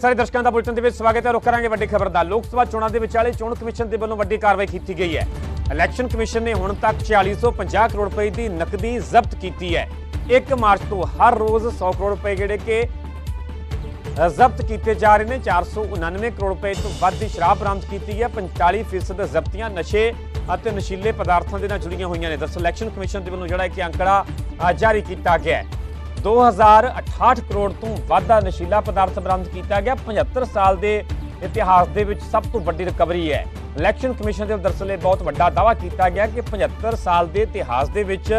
ਸਾਰੇ ਦਰਸ਼ਕਾਂ ਦਾ ਬੁਲਟਨ ਦੇ ਵਿੱਚ ਸਵਾਗਤ ਹੈ। ਰੁਕ ਕਰਾਂਗੇ ਵੱਡੀ ਖਬਰ ਦਾ। ਲੋਕ ਸਭਾ ਚੋਣਾਂ ਦੇ ਵਿਚਾਲੇ ਚੋਣ ਕਮਿਸ਼ਨ ਦੇ ਵੱਲੋਂ ਵੱਡੀ ਕਾਰਵਾਈ ਕੀਤੀ ਗਈ ਹੈ। ਇਲੈਕਸ਼ਨ ਕਮਿਸ਼ਨ ਨੇ ਹੁਣ ਤੱਕ 4650 ਕਰੋੜ ਰੁਪਏ ਦੀ ਨਕਦੀ ਜ਼ਬਤ ਕੀਤੀ ਹੈ। 1 ਮਾਰਚ ਤੋਂ ਹਰ ਰੋਜ਼ 100 ਕਰੋੜ ਰੁਪਏ ਜਿਹੜੇ ਕਿ ਜ਼ਬਤ ਕੀਤੇ ਜਾ ਰਹੇ ਨੇ। 499 ਕਰੋੜ ਰੁਪਏ ਤੋਂ ਵੱਧ ਦੀ ਸ਼ਰਾਬ ਬਰਾਮਦ ਕੀਤੀ ਹੈ। 45% ਜ਼ਬਤੀਆਂ ਨਸ਼ੇ ਅਤੇ ਨਸ਼ੀਲੇ ਪਦਾਰਥਾਂ ਦੇ ਨਾਲ ਜੁੜੀਆਂ ਹੋਈਆਂ ਨੇ। ਦਰਅਸਲ ਇਲੈਕਸ਼ਨ ਕਮਿਸ਼ਨ ਦੇ ਵੱਲੋਂ ਜਿਹੜਾ ਕਿ ਅੰਕੜਾ ਜਾਰੀ ਕੀਤਾ ਗਿਆ ਹੈ। 2068 ਕਰੋੜ ਤੋਂ ਵੱਧ ਦਾ ਨਸ਼ੀਲਾ ਪਦਾਰਥ ਬਰਾਮਦ ਕੀਤਾ ਗਿਆ। 75 ਸਾਲ ਦੇ ਇਤਿਹਾਸ ਦੇ ਵਿੱਚ ਸਭ ਤੋਂ ਵੱਡੀ ਰਿਕਵਰੀ ਹੈ। ਇਲੈਕਸ਼ਨ ਕਮਿਸ਼ਨ ਦੇ ਦਰਅਸਲ ਇਹ ਬਹੁਤ ਵੱਡਾ ਦਾਅਵਾ ਕੀਤਾ ਗਿਆ ਕਿ 75 ਸਾਲ ਦੇ ਇਤਿਹਾਸ ਦੇ ਵਿੱਚ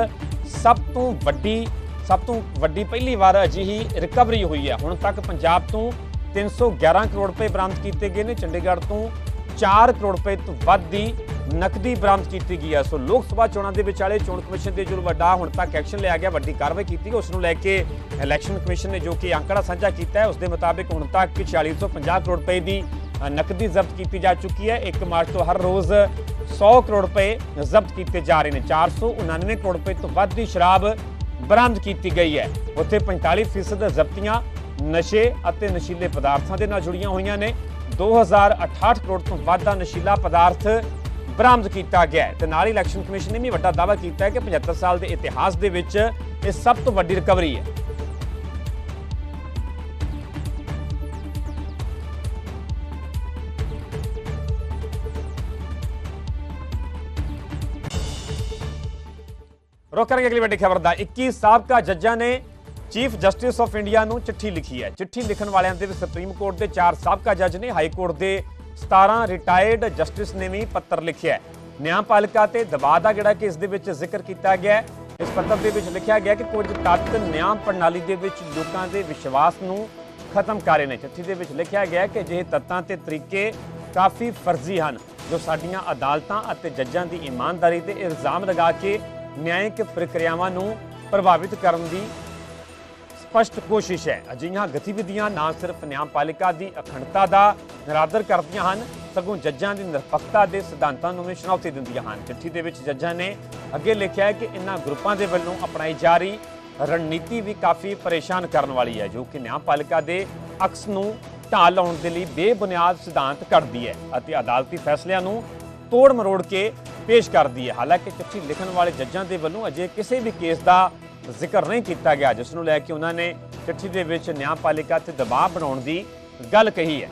ਸਭ ਤੋਂ ਵੱਡੀ, ਸਭ ਤੋਂ ਵੱਡੀ ਪਹਿਲੀ ਵਾਰ ਅਜਿਹੀ ਰਿਕਵਰੀ ਹੋਈ ਹੈ। ਹੁਣ ਤੱਕ ਪੰਜਾਬ ਤੋਂ 311 ਕਰੋੜ ਰੁਪਏ ਬਰਾਮਦ ਕੀਤੇ ਗਏ ਨੇ। ਚੰਡੀਗੜ੍ਹ ਤੋਂ 4 ਕਰੋੜ ਰੁਪਏ ਤੋਂ ਵੱਧ ਦੀ ਨਕਦੀ ਬਰਾਮਦ ਕੀਤੀ ਗਈ ਹੈ। ਸੋ ਲੋਕ ਸਭਾ ਚੋਣਾਂ ਦੇ ਵਿਚਾਲੇ ਚੋਣ ਕਮਿਸ਼ਨ ਦੇ ਜੋ ਵੱਡਾ ਹੁਣ ਤੱਕ ਐਕਸ਼ਨ ਲਿਆ ਗਿਆ, ਵੱਡੀ ਕਾਰਵਾਈ ਕੀਤੀ ਗਈ। ਉਸ ਨੂੰ ਲੈ ਕੇ ਇਲੈਕਸ਼ਨ ਕਮਿਸ਼ਨ ਨੇ ਜੋ ਕਿ ਅੰਕੜਾ ਸਾਂਝਾ ਕੀਤਾ ਹੈ, ਉਸ ਦੇ ਮੁਤਾਬਿਕ ਹੁਣ ਤੱਕ 4650 ਕਰੋੜ ਰੁਪਏ ਦੀ ਨਕਦੀ ਜ਼ਬਤ ਕੀਤੀ ਜਾ ਚੁੱਕੀ ਹੈ। 1 ਮਾਰਚ ਤੋਂ ਹਰ ਰੋਜ਼ 100 ਕਰੋੜ ਰੁਪਏ ਜ਼ਬਤ ਕੀਤੇ ਜਾ ਰਹੇ ਨੇ। 499 ਕਰੋੜ ਰੁਪਏ ਤੋਂ ਵੱਧ ਦੀ ਸ਼ਰਾਬ ਬਰਾਮਦ ਕੀਤੀ ਗਈ ਹੈ। ਉੱਥੇ 45% ਜ਼ਬਤੀਆਂ ਨਸ਼ੇ ਅਤੇ ਨਸ਼ੀਲੇ ਪਦਾਰਥਾਂ ਦੇ ਨਾਲ ਜੁੜੀਆਂ ਹੋਈਆਂ ਨੇ। 2068 ਕਰੋੜ ਤੋਂ ਵੱਧ ਦਾ ਨਸ਼ੀਲਾ ਪਦਾਰਥ ਬਰਾਮਦ ਕੀਤਾ ਗਿਆ ਹੈ। ਤੇ ਨਾਲ ਹੀ ਇਲੈਕਸ਼ਨ ਕਮਿਸ਼ਨ ਨੇ ਵੀ ਵੱਡਾ ਦਾਅਵਾ ਕੀਤਾ ਹੈ ਕਿ 75 ਸਾਲ ਦੇ ਇਤਿਹਾਸ ਦੇ ਵਿੱਚ ਇਹ ਸਭ ਤੋਂ ਵੱਡੀ ਰਿਕਵਰੀ ਹੈ। ਰੁਕ ਕਰਾਂਗੇ ਅਗਲੀ ਵੱਡੀ ਖਬਰ ਦਾ 21 ਸਾਬਕਾ ਜੱਜਾਂ ਨੇ ਚੀਫ ਜਸਟਿਸ ਆਫ ਇੰਡੀਆ ਨੂੰ ਚਿੱਠੀ ਲਿਖੀ ਹੈ। ਚਿੱਠੀ ਲਿਖਣ ਵਾਲਿਆਂ ਦੇ ਵਿੱਚ ਸੁਪਰੀਮ ਕੋਰਟ ਦੇ ਚਾਰ ਸਾਬਕਾ ਜੱਜ ਨੇ ਹਾਈ ਕੋਰਟ ਦੇ 17 ਰਿਟਾਇਰਡ ਜਸਟਿਸ ਨੇ ਵੀ ਪੱਤਰ ਲਿਖਿਆ ਹੈ। ਨਿਆਂਪਾਲਿਕਾ ਤੇ ਦਬਾਅ ਦਾ ਜਿਹੜਾ ਕਿ ਇਸ ਦੇ ਵਿੱਚ ਜ਼ਿਕਰ ਕੀਤਾ ਗਿਆ ਹੈ। ਇਸ ਪੱਤਰ ਦੇ ਵਿੱਚ ਲਿਖਿਆ ਗਿਆ ਕਿ ਕੁਝ ਤੱਤ ਨਿਆਂ ਪ੍ਰਣਾਲੀ ਦੇ ਵਿੱਚ ਲੋਕਾਂ ਦੇ ਵਿਸ਼ਵਾਸ ਨੂੰ ਖਤਮ ਕਰ ਰਹੇ ਨੇ। ਚਿੱਠੀ ਦੇ ਵਿੱਚ ਲਿਖਿਆ ਗਿਆ ਕਿ ਜਿਹੇ ਤੱਤਾਂ ਤੇ ਤਰੀਕੇ ਕਾਫੀ ਫਰਜ਼ੀ ਹਨ, ਜੋ ਸਾਡੀਆਂ ਅਦਾਲਤਾਂ ਅਤੇ ਜੱਜਾਂ ਦੀ ਇਮਾਨਦਾਰੀ ਤੇ ਇਲਜ਼ਾਮ ਲਗਾ ਕੇ ਨਿਆਇਕ ਪ੍ਰਕਿਰਿਆਵਾਂ ਨੂੰ ਪ੍ਰਭਾਵਿਤ ਕਰਨ ਦੀ ਸਪਸ਼ਟ ਕੋਸ਼ਿਸ਼ ਹੈ। ਅਜਿਹੀਆਂ ਗਤੀਵਿਧੀਆਂ ਨਾ ਸਿਰਫ ਨਿਆਂਪਾਲਿਕਾ ਦੀ ਅਖੰਡਤਾ ਦਾ ਨਿਰਾਦਰ ਕਰਦੀਆਂ ਹਨ, ਸਗੋਂ ਜੱਜਾਂ ਦੀ ਨਿਰਪੱਖਤਾ ਦੇ ਸਿਧਾਂਤਾਂ ਨੂੰ ਵੀ ਚੁਣੌਤੀ ਦਿੰਦੀਆਂ ਹਨ। ਚਿੱਠੀ ਦੇ ਵਿੱਚ ਜੱਜਾਂ ਨੇ ਅੱਗੇ ਲਿਖਿਆ ਹੈ ਕਿ ਇਨ੍ਹਾਂ ਗਰੁੱਪਾਂ ਦੇ ਵੱਲੋਂ ਅਪਣਾਈ ਜਾ ਰਹੀ ਰਣਨੀਤੀ ਵੀ ਕਾਫੀ ਪਰੇਸ਼ਾਨ ਕਰਨ ਵਾਲੀ ਹੈ, ਜੋ ਕਿ ਨਿਆਂਪਾਲਿਕਾ ਦੇ ਅਕਸ ਨੂੰ ਢਾਹ ਲਾਉਣ ਦੇ ਲਈ ਬੇਬੁਨਿਆਦ ਸਿਧਾਂਤ ਘੜਦੀ ਹੈ ਅਤੇ ਅਦਾਲਤੀ ਫੈਸਲਿਆਂ ਨੂੰ ਤੋੜ ਮਰੋੜ ਕੇ ਪੇਸ਼ ਕਰਦੀ ਹੈ। ਹਾਲਾਂਕਿ ਚਿੱਠੀ ਲਿਖਣ ਵਾਲੇ ਜੱਜਾਂ ਦੇ ਵੱਲੋਂ ਅਜੇ ਕਿਸੇ ਵੀ ਕੇਸ ਦਾ ਜ਼ਿਕਰ ਨਹੀਂ ਕੀਤਾ ਗਿਆ, ਜਿਸ ਨੂੰ ਲੈ ਕੇ ਉਹਨਾਂ ਨੇ ਚਿੱਠੀ ਦੇ ਵਿੱਚ ਨਿਆਂਪਾਲਿਕਾ ਤੇ ਦਬਾਅ ਬਣਾਉਣ ਦੀ ਗੱਲ ਕਹੀ ਹੈ।